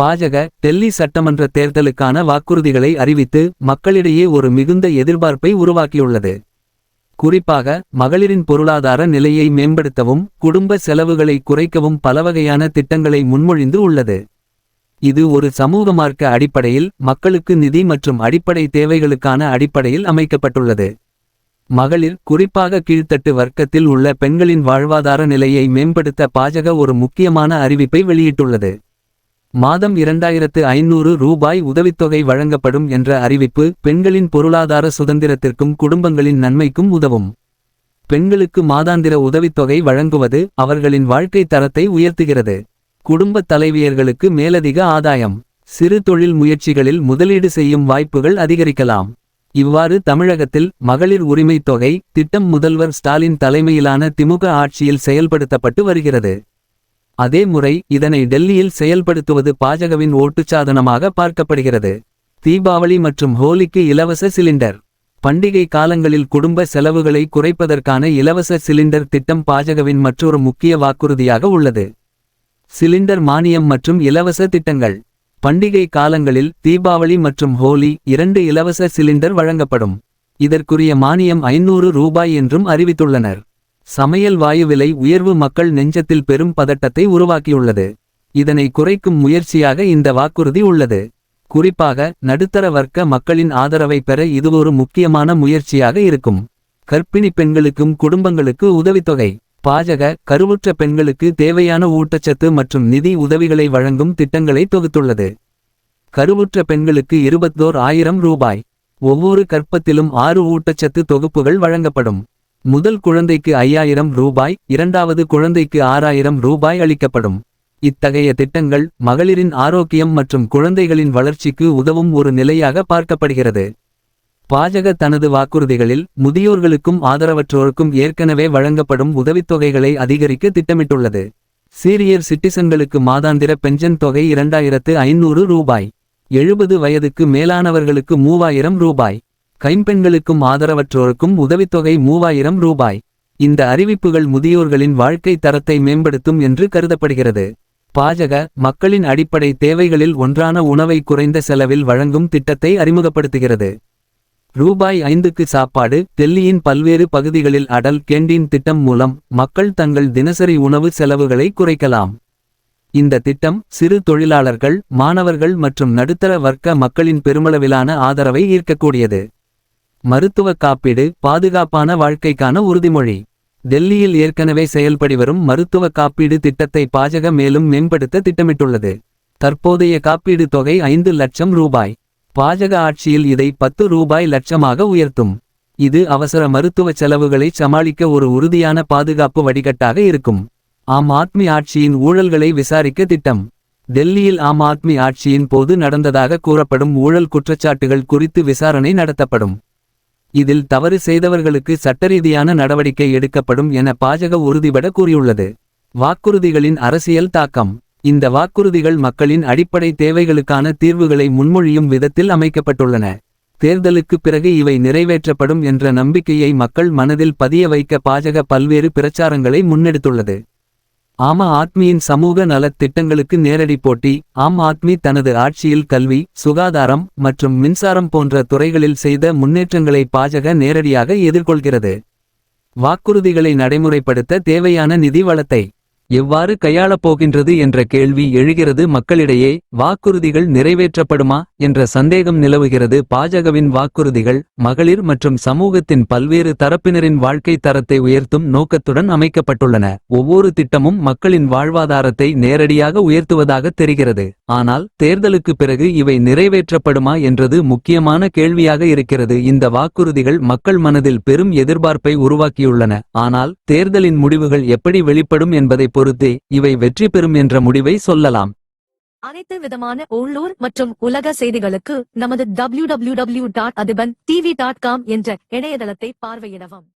பாஜக டெல்லி சட்டமன்ற தேர்தலுக்கான வாக்குறுதிகளை அறிவித்து மக்களிடையே ஒரு மிகுந்த எதிர்பார்ப்பை உருவாக்கியுள்ளது. குறிப்பாக மகளிரின் பொருளாதார நிலையை மேம்படுத்தவும் குடும்ப செலவுகளை குறைக்கவும் பலவகையான திட்டங்களை முன்மொழிந்து உள்ளது. இது ஒரு சமூக மார்க்க அடிப்படையில் மக்களுக்கு நிதி மற்றும் அடிப்படை தேவைகளுக்கான அடிப்படையில் அமைக்கப்பட்டுள்ளது. மகளிர் குறிப்பாக கீழ்த்தட்டு வர்க்கத்தில் உள்ள பெண்களின் வாழ்வாதார நிலையை மேம்படுத்த பாஜக ஒரு முக்கியமான அறிவிப்பை வெளியிட்டுள்ளது. மாதம் இரண்டாயிரத்து ஐநூறு ரூபாய் உதவித்தொகை வழங்கப்படும் என்ற அறிவிப்பு பெண்களின் பொருளாதார சுதந்திரத்திற்கும் குடும்பங்களின் நன்மைக்கும் உதவும். பெண்களுக்கு மாதாந்திர உதவித்தொகை வழங்குவது அவர்களின் வாழ்க்கை தரத்தை உயர்த்துகிறது. குடும்பத் தலைவியர்களுக்கு மேலதிக ஆதாயம். சிறு தொழில் முயற்சிகளில் முதலீடு செய்யும் வாய்ப்புகள் அதிகரிக்கலாம். இவ்வாறு தமிழகத்தில் மகளிர் உரிமைத் தொகை திட்டம் முதல்வர் ஸ்டாலின் தலைமையிலான திமுக ஆட்சியில் செயல்படுத்தப்பட்டு வருகிறது. அதே முறை இதனை டெல்லியில் செயல்படுத்துவது பாஜகவின் ஓட்டுச்சாதனமாக பார்க்கப்படுகிறது. தீபாவளி மற்றும் ஹோலிக்கு இலவச சிலிண்டர். பண்டிகை காலங்களில் குடும்ப செலவுகளை குறைப்பதற்கான இலவச சிலிண்டர் திட்டம் பாஜகவின் மற்றொரு முக்கிய வாக்குறுதியாக உள்ளது. சிலிண்டர் மானியம் மற்றும் இலவச திட்டங்கள். பண்டிகை காலங்களில் தீபாவளி மற்றும் ஹோலி இரண்டு இலவச சிலிண்டர் வழங்கப்படும். இதற்குரிய மானியம் ஐநூறு ரூபாய் என்றும் அறிவித்துள்ளனர். சமையல் வாயு விலை உயர்வு மக்கள் நெஞ்சத்தில் பெரும் பதட்டத்தை உருவாக்கியுள்ளது. இதனை குறைக்கும் முயற்சியாக இந்த வாக்குறுதி உள்ளது. குறிப்பாக நடுத்தர வர்க்க மக்களின் ஆதரவை பெற இது ஒரு முக்கியமான முயற்சியாக இருக்கும். கர்ப்பிணி பெண்களுக்கும் குடும்பங்களுக்கு உதவித்தொகை. பாஜக கருவுற்ற பெண்களுக்கு தேவையான ஊட்டச்சத்து மற்றும் நிதி உதவிகளை வழங்கும் திட்டங்களை தொகுத்துள்ளது. கருவுற்ற பெண்களுக்கு இருபத்தோர் ஆயிரம் ரூபாய். ஒவ்வொரு கற்பத்திலும் ஆறு ஊட்டச்சத்து தொகுப்புகள் வழங்கப்படும். முதல் குழந்தைக்கு ஐயாயிரம் ரூபாய் இரண்டாவது குழந்தைக்கு ஆறாயிரம் ரூபாய் அளிக்கப்படும். இத்தகைய திட்டங்கள் மகளிரின் ஆரோக்கியம் மற்றும் குழந்தைகளின் வளர்ச்சிக்கு உதவும் ஒரு நிலையாக பார்க்கப்படுகிறது. பாஜக தனது வாக்குறுதிகளில் முதியோர்களுக்கும் ஆதரவற்றோருக்கும் ஏற்கனவே வழங்கப்படும் உதவித்தொகைகளை அதிகரிக்க திட்டமிட்டுள்ளது. சீரியர் சிட்டிசன்களுக்கு மாதாந்திர பென்ஷன் தொகை இரண்டாயிரத்து ஐநூறு ரூபாய். எழுபது வயதுக்கு மேலானவர்களுக்கு மூவாயிரம் ரூபாய். கைம்பெண்களுக்கும் ஆதரவற்றோருக்கும் உதவித்தொகை மூவாயிரம் ரூபாய். இந்த அறிவிப்புகள் முதியோர்களின் வாழ்க்கை தரத்தை மேம்படுத்தும் என்று கருதப்படுகிறது. பாஜக மக்களின் அடிப்படை தேவைகளில் ஒன்றான உணவை குறைந்த செலவில் வழங்கும் திட்டத்தை அறிமுகப்படுத்துகிறது. ரூபாய் ஐந்துக்கு சாப்பாடு டெல்லியின் பல்வேறு பகுதிகளில் அடல் கேண்டீன் திட்டம் மூலம் மக்கள் தங்கள் தினசரி உணவு செலவுகளை குறைக்கலாம். இந்த திட்டம் சிறு தொழிலாளர்கள் மாணவர்கள் மற்றும் நடுத்தர வர்க்க மக்களின் பெருமளவிலான ஆதரவை ஈர்க்கக்கூடியது. மருத்துவ காப்பீடு பாதுகாப்பான வாழ்க்கைக்கான உறுதிமொழி. டெல்லியில் ஏற்கனவே செயல்படி வரும் மருத்துவ காப்பீடு திட்டத்தை பாஜக மேலும் மேம்படுத்த திட்டமிட்டுள்ளது. தற்போதைய காப்பீடு தொகை ஐந்து லட்சம் ரூபாய். பாஜக ஆட்சியில் இதை பத்து ரூபாய் லட்சமாக உயர்த்தும். இது அவசர மருத்துவ செலவுகளை சமாளிக்க ஒரு உறுதியான பாதுகாப்பு வடிகட்டாக இருக்கும். ஆம் ஆத்மி ஆட்சியின் ஊழல்களை விசாரிக்க திட்டம். டெல்லியில் ஆம் ஆத்மி ஆட்சியின் போது நடந்ததாக கூறப்படும் ஊழல் குற்றச்சாட்டுகள் குறித்து விசாரணை நடத்தப்படும். இதில் தவறு செய்தவர்களுக்கு சட்டரீதியான நடவடிக்கை எடுக்கப்படும் என பாஜக உறுதிபட கூறியுள்ளது. வாக்குறுதிகளின் அரசியல் தாக்கம். இந்த வாக்குறுதிகள் மக்களின் அடிப்படை தேவைகளுக்கான தீர்வுகளை முன்மொழியும் விதத்தில் அமைக்கப்பட்டுள்ளன. தேர்தலுக்குப் பிறகு இவை நிறைவேற்றப்படும் என்ற நம்பிக்கையை மக்கள் மனதில் பதிய வைக்க பாஜக பல்வேறு பிரச்சாரங்களை முன்னெடுத்துள்ளது. ஆம் ஆத்மியின் சமூக நலத் திட்டங்களுக்கு நேரடி போட்டி. ஆம் ஆத்மி தனது ஆட்சியில் கல்வி சுகாதாரம் மற்றும் மின்சாரம் போன்ற துறைகளில் செய்த முன்னேற்றங்களை பாஜக நேரடியாக எதிர்கொள்கிறது. வாக்குறுதிகளை நடைமுறைப்படுத்த தேவையான நிதி வளத்தை எவ்வாறு கையாளப் போகின்றது என்ற கேள்வி எழுகிறது. மக்களிடையே வாக்குறுதிகள் நிறைவேற்றப்படுமா என்ற சந்தேகம் நிலவுகிறது. பாஜகவின் வாக்குறுதிகள் மகளிர் மற்றும் சமூகத்தின் பல்வேறு தரப்பினரின் வாழ்க்கை தரத்தை உயர்த்தும் நோக்கத்துடன் அமைக்கப்பட்டுள்ளன. ஒவ்வொரு திட்டமும் மக்களின் வாழ்வாதாரத்தை நேரடியாக உயர்த்துவதாக தெரிகிறது. ஆனால் தேர்தலுக்கு பிறகு இவை நிறைவேற்றப்படுமா என்றது முக்கியமான கேள்வியாக இருக்கிறது. இந்த வாக்குறுதிகள் மக்கள் மனதில் பெரும் எதிர்பார்ப்பை உருவாக்கியுள்ளன. ஆனால் தேர்தலின் முடிவுகள் எப்படி வெளிப்படும் என்பதை பொறுத்தே இவை வெற்றி பெறும் என்ற முடிவை சொல்லலாம். அனைத்து விதமான உள்ளூர் மற்றும் உலக செய்திகளுக்கு நமது W W W dot Athiban TV dot com என்ற இணையதளத்தை பார்வையிடவும்.